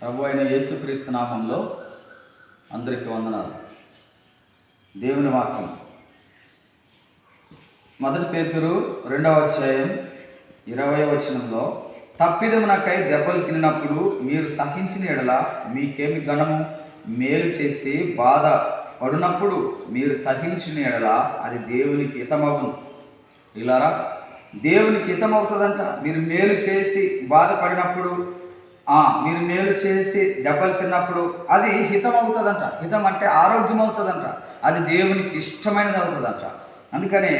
ప్రభు అయిన యేసుక్రీస్తు నామంలో అందరికీ వందనాలు. దేవుని వాక్యం. మొదటి పేతురు రెండవ అధ్యాయం ఇరవై వచనంలో తప్పిదమునకై దెబ్బలు తిన్నప్పుడు మీరు సహించిన ఎడల మీకేమి ఘనము? మేలు చేసి బాధ పడినప్పుడు మీరు సహించిన ఎడల అది దేవునికి హితమవును ఇలారా? దేవునికి హితమవుతుందంట. మీరు మేలు చేసి బాధపడినప్పుడు మీరు మేలు చేసి దెబ్బలు తిన్నప్పుడు అది హితం అవుతుందంట హితం అంటే ఆరోగ్యం అవుతుందంట అది దేవునికి ఇష్టమైనది అవుతుందంట. అందుకనే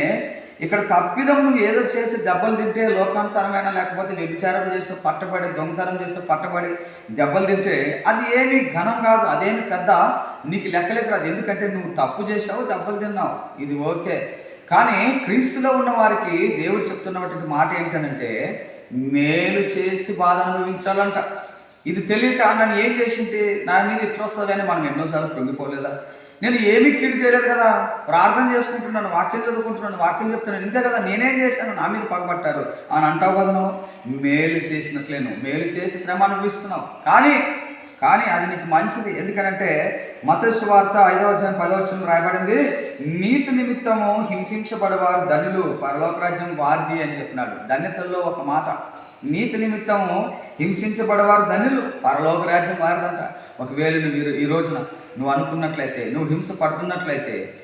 ఇక్కడ తప్పిదం నువ్వు ఏదో చేసి దెబ్బలు తింటే లోకానుసారమైన లేకపోతే వ్యభిచారం చేసి పట్టబడి దొంగతనం చేస్తే పట్టబడి దెబ్బలు తింటే అది ఏమి ఘనం కాదు అదేమి పెద్ద నీకు లెక్కలేక రాదు. ఎందుకంటే నువ్వు తప్పు చేసావు దెబ్బలు తిన్నావు. ఇది ఓకే. కానీ క్రీస్తులో ఉన్న వారికి దేవుడు చెప్తున్నటువంటి మాట ఏంటనంటే మేలు చేసి బాధ అనుభవించాలంట. ఇది తెలియక నన్ను ఏం చేసింది? నా మీద ఇట్లా వస్తుంది అని మనం ఎన్నోసార్లు పొంగిపోలేదా? నేను ఏమీ కీడు చేయలేదు కదా. ప్రార్థన చేసుకుంటున్నాను వాక్యం చదువుకుంటున్నాను వాక్యం చెప్తున్నాను. ఇంతే కదా నేనేం చేశాను? నా మీద పగబట్టారు. అని అంటావు కదా నువ్వు? మేలు చేసినట్లేను మేలు చేసి శ్రమ అనిపిస్తున్నావు కానీ కానీ అది నీకు మంచిది. ఎందుకనంటే మతస్వార్త ఐదవ అధ్యాయం పదవచనం రాయబడింది. నీతి నిమిత్తము హింసించబడవారు ధనులు పరలోకరాజ్యం వారిది అని చెప్పినాడు. ధన్యతల్లో ఒక మాట. నీతి నిమిత్తము హింసించబడవారు ధనులు పరలోక రాజ్యం వారిదంట. ఒకవేళ నువ్వు ఈ- ఈ రోజున నువ్వు అనుకున్నట్లయితే నువ్వు హింస పడుతున్నట్లయితే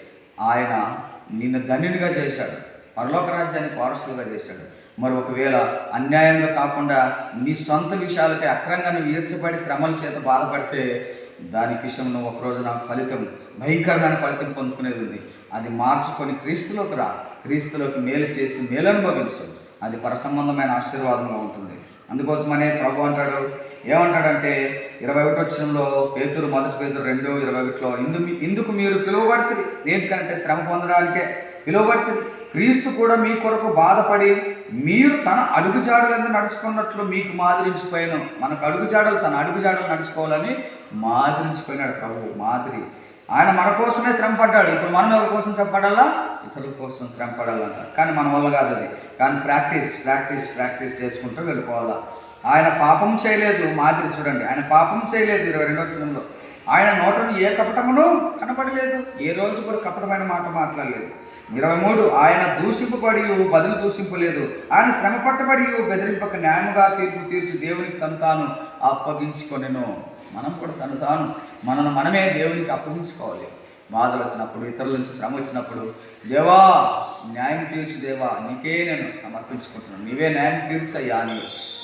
ఆయన నిన్ను ధనునిగా చేశాడు. పరలోక రాజ్యానికి వారసులుగా చేశాడు. మరి ఒకవేళ అన్యాయంగా కాకుండా నీ సొంత విషయాలపై అక్రంగా నువ్వు ఈర్చబడి శ్రమల చేత బాధపడితే దాని విషయం నువ్వు ఒక రోజున ఫలితం భయంకరమైన ఫలితం పొందుకునేది ఉంది. అది మార్చుకొని క్రీస్తులోకి రా. క్రీస్తులోకి మేలు చేసి మేలు అనుభవించు. అది పరసంబంధమైన ఆశీర్వాదంగా ఉంటుంది. అందుకోసమనే ప్రభు అంటాడు. ఏమంటాడంటే ఇరవై ఒకటి వచ్చినంలో పేతురు మొదటి పేతురు రెండు ఇరవై ఒకటిలో ఇందు ఇందుకు మీరు పిలువబడుతుంది దేనికంటే శ్రమ పొందడానికే పిలువబడుతుంది. క్రీస్తు కూడా మీ కొరకు బాధపడి మీరు తన అడుగుజాడలందు నడుచుకున్నట్లు మీకు మాదిరించిపోయాను. మనకు అడుగుజాడలు తన అడుగుజాడలు నడుచుకోవాలని మాదిరించిపోయినాడు ప్రభు మాదిరి. ఆయన మన కోసమే శ్రమ పడ్డాడు ఇప్పుడు మనం ఎవరి కోసం శ్రమ పడాలా ఇతరుల కోసం శ్రమ పడాలంట కానీ మన వల్ల కాదు అది. కానీ ప్రాక్టీస్ ప్రాక్టీస్ ప్రాక్టీస్ చేసుకుంటూ వెళ్ళిపోవాలా? ఆయన పాపం చేయలేదు మాదిరి చూడండి. ఆయన పాపం చేయలేదు ఇరవై రెండో చిన్నంలో ఆయన నోటను ఏ కపటమును కనపడలేదు. ఏ రోజు కూడా కపటమైన మాట మాట్లాడలేదు. ఇరవై మూడు ఆయన దూషింపబడి బదులు దూషింపలేదు. ఆయన శ్రమ పట్టబడి బెదిరింపక న్యాయముగా తీర్పు తీర్చి దేవునికి తను తాను అప్పగించుకొనెను. మనం కూడా తను తాను. మనను మనమే దేవునికి అప్పగించుకోవాలి. బాధలు వచ్చినప్పుడు ఇతరుల నుంచి శ్రమ వచ్చినప్పుడు దేవా న్యాయం తీర్చు దేవా నీకే నేను సమర్పించుకుంటున్నాను. నీవే న్యాయం తీర్చయ్యా అని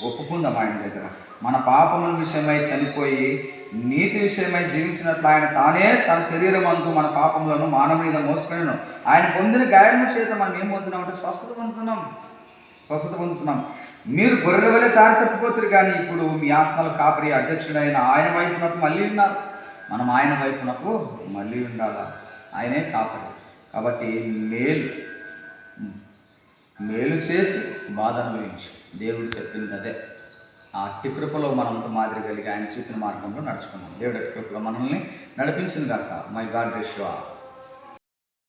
ఒప్పుకుందాం ఆయన దగ్గర. మన పాపముల విషయమై చనిపోయి నీతి విషయమై జీవించినట్లు ఆయన తానే తన శరీరం అందు మన పాపములను మానవ మీద మోసుకొనిను. ఆయన పొందిన గాయము చేత మనం ఏం పొందుతున్నాం అంటే స్వస్థత పొందుతున్నాం. స్వస్థత పొందుతున్నాం. మీరు గొర్రెల వల్లే దారి తప్పిపోతారు కానీ ఇప్పుడు మీ ఆత్మల కాపరి అధ్యక్షుడైన ఆయన వైపునకు మళ్ళీ ఉన్నారు. మనం ఆయన వైపునకు మళ్ళీ ఉండాలా? ఆయనే కాపరి. కాబట్టి మేలు. మేలు చేసి బాధ అనుభవించు. దేవుడు చెప్పింది అదే. అట్టి కృపలో మనంతా మాదిరి కలిగి ఆయన చూపిన మార్గంలో నడుచుకున్నాం. దేవుడు అట్టి కృపలో మనల్ని నడిపించింది కాక మై గాడ్ రేషువా